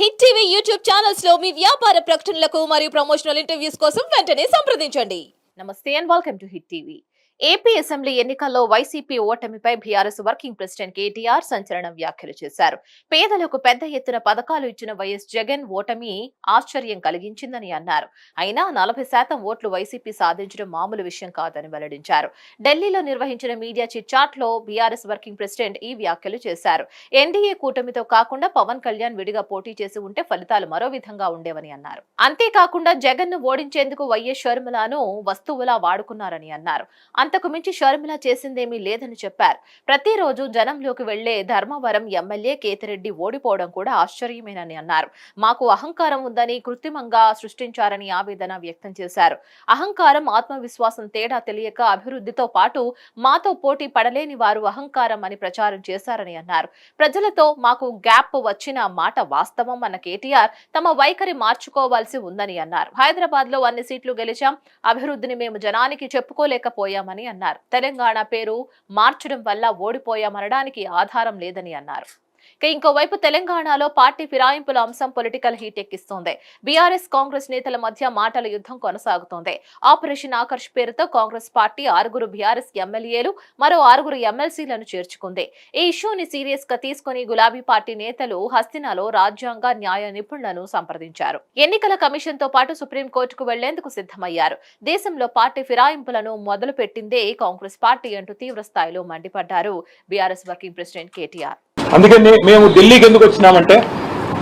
Hit TV YouTube ఛానల్స్లో మీ వ్యాపార ప్రకటనలకు మరియు ప్రమోషనల్ ఇంటర్వ్యూస్ కోసం వెంటనే సంప్రదించండి. నమస్తే and welcome to Hit TV. AP assembly ఎన్నికల్లో వైసీపీ ఓటమిపై బీఆర్ఎస్ వర్కింగ్ ప్రెసిడెంట్ కేటీఆర్ సంచలనం వ్యాఖ్యలు చేశారు. పేదలకు పెద్ద ఎత్తున పథకాలు ఇచ్చిన వైఎస్ జగన్ ఓటమి ఆశ్చర్యం కలిగించిందని అన్నారు. అయినా నలభై శాతం ఓట్లు వైసీపీ సాధించడం మామూలు విషయం కాదని వెల్లడించారు. ఢిల్లీలో నిర్వహించిన మీడియా చిట్చాట్లో బీఆర్ఎస్ వర్కింగ్ ప్రెసిడెంట్ ఈ వ్యాఖ్యలు చేశారు. ఎన్డీఏ కూటమితో కాకుండా పవన్ కళ్యాణ్ విడిగా పోటీ చేసి ఉంటే ఫలితాలు మరో విధంగా ఉండేవని అన్నారు. అంతేకాకుండా జగన్ను ఓడించేందుకు వైఎస్ షర్మిలాను వస్తువులా వాడుకున్నారని అన్నారు. అంతకు మించి షర్మిల చేసిందేమీ లేదని చెప్పారు. ప్రతిరోజు జనంలోకి వెళ్ళే ధర్మవరం ఎమ్మెల్యే కేతిరెడ్డి ఓడిపోవడం కూడా ఆశ్చర్యమేనని అన్నారు. మాకు అహంకారం ఉందని కృత్రిమంగా సృష్టించారని ఆవేదన వ్యక్తం చేశారు. అహంకారం ఆత్మవిశ్వాసం తేడా తెలియక అభివృద్ధితో పాటు మాతో పోటీ పడలేని వారు అహంకారం అని ప్రచారం చేశారని అన్నారు. ప్రజలతో మాకు గ్యాప్ వచ్చిన మాట వాస్తవం అన్న కేటీఆర్ తమ వైఖరి మార్చుకోవాల్సి ఉందని అన్నారు. హైదరాబాద్లో అన్ని సీట్లు గెలిచాం. అభివృద్ధిని మేము జనానికి చెప్పుకోలేకపోయామని అన్నారు. తెలంగాణ పేరు మార్చడం వల్ల ఓడిపోయామనడానికి ఆధారం లేదని అన్నారు. ఇక ఇంకోవైపు తెలంగాణలో పార్టీ ఫిరాయింపుల అంశం పొలిటికల్ హీట్ ఎక్కిస్తోంది. బీఆర్ఎస్ కాంగ్రెస్ నేతల మధ్య మాటల యుద్ధం కొనసాగుతోంది. ఆపరేషన్ ఆకర్ష్ పేరుతో కాంగ్రెస్ పార్టీ ఆరుగురు బీఆర్ఎస్ ఎమ్మెల్యేలు మరో ఆరుగురు ఎమ్మెల్సీలను చేర్చుకుంది. ఈ ఇష్యూని సీరియస్గా తీసుకుని గులాబీ పార్టీ నేతలు హస్తినాలో రాజ్యాంగ న్యాయ నిపుణులను సంప్రదించారు. ఎన్నికల కమిషన్తో పాటు సుప్రీంకోర్టుకు వెళ్ళేందుకు సిద్ధమయ్యారు. దేశంలో పార్టీ ఫిరాయింపులను మొదలు పెట్టిందే కాంగ్రెస్ పార్టీ అంటూ తీవ్ర స్థాయిలో మండిపడ్డారు బీఆర్ఎస్ వర్కింగ్ ప్రెసిడెంట్ కేటీఆర్. అందుకని మేము ఢిల్లీకి ఎందుకు వచ్చినామంటే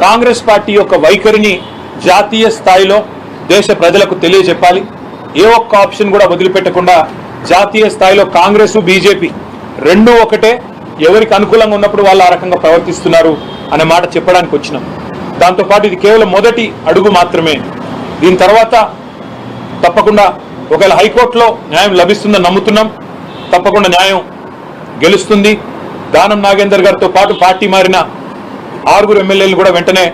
కాంగ్రెస్ పార్టీ యొక్క వైఖరిని జాతీయ స్థాయిలో దేశ ప్రజలకు తెలియజెప్పాలి. ఏ ఒక్క ఆప్షన్ కూడా వదిలిపెట్టకుండా జాతీయ స్థాయిలో కాంగ్రెస్ బీజేపీ రెండూ ఒకటే ఎవరికి అనుకూలంగా ఉన్నప్పుడు వాళ్ళు ఆ రకంగా ప్రవర్తిస్తున్నారు అనే మాట చెప్పడానికి వచ్చినాం. దాంతోపాటు ఇది కేవలం మొదటి అడుగు మాత్రమే. దీని తర్వాత తప్పకుండా ఒకవేళ హైకోర్టులో న్యాయం లభిస్తుందని నమ్ముతున్నాం. తప్పకుండా న్యాయం గెలుస్తుంది. దానం నాగేందర్ గారితో పాటు పార్టీ మారిన ఆరుగురు ఎమ్మెల్యేలు కూడా వెంటనే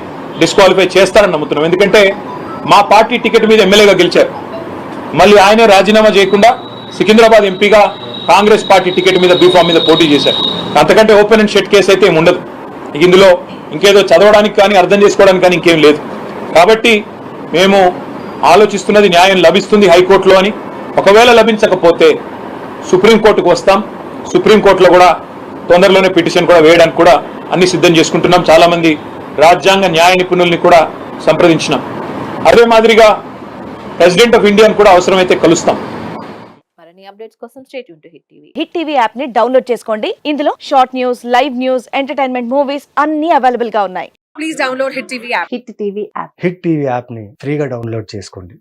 డిస్క్వాలిఫై చేస్తారని నమ్ముతున్నాం. ఎందుకంటే మా పార్టీ టికెట్ మీద ఎమ్మెల్యేగా గెలిచారు. మళ్ళీ ఆయనే రాజీనామా చేయకుండా సికింద్రాబాద్ ఎంపీగా కాంగ్రెస్ పార్టీ టికెట్ మీద బీఫామ్ మీద పోటీ చేశారు. అంతకంటే ఓపెన్ అండ్ షెట్ కేసు అయితే ఏమి ఉండదు. ఇక ఇందులో ఇంకేదో చదవడానికి కానీ అర్థం చేసుకోవడానికి కానీ ఇంకేం లేదు. కాబట్టి మేము ఆలోచిస్తున్నది న్యాయం లభిస్తుంది హైకోర్టులో అని. ఒకవేళ లభించకపోతే సుప్రీంకోర్టుకు వస్తాం. సుప్రీంకోర్టులో కూడా తొందరలోనే పిటిషన్ కూడా వేయడానికి కూడా అన్ని సిద్ధం చేసుకుంటున్నాం. చాలా మంది రాజ్యాంగ న్యాయ నిపుణుల్ని కూడా సంప్రదించినాం. అదే మాదిరిగా ప్రెసిడెంట్ ఆఫ్ ఇండియాని కూడా అవసరమైతే కలుస్తాం. అప్డేట్స్ కోసం state to Hit TV. Hit TV యాప్ని డౌన్లోడ్ చేసుకోండి. ఇందులో short news live news entertainment movies అన్ని అవైలబుల్గా ఉన్నాయి. please download Hit TV app. Hit TV app. Hit TV యాప్ని ఫ్రీగా డౌన్లోడ్ చేసుకోండి.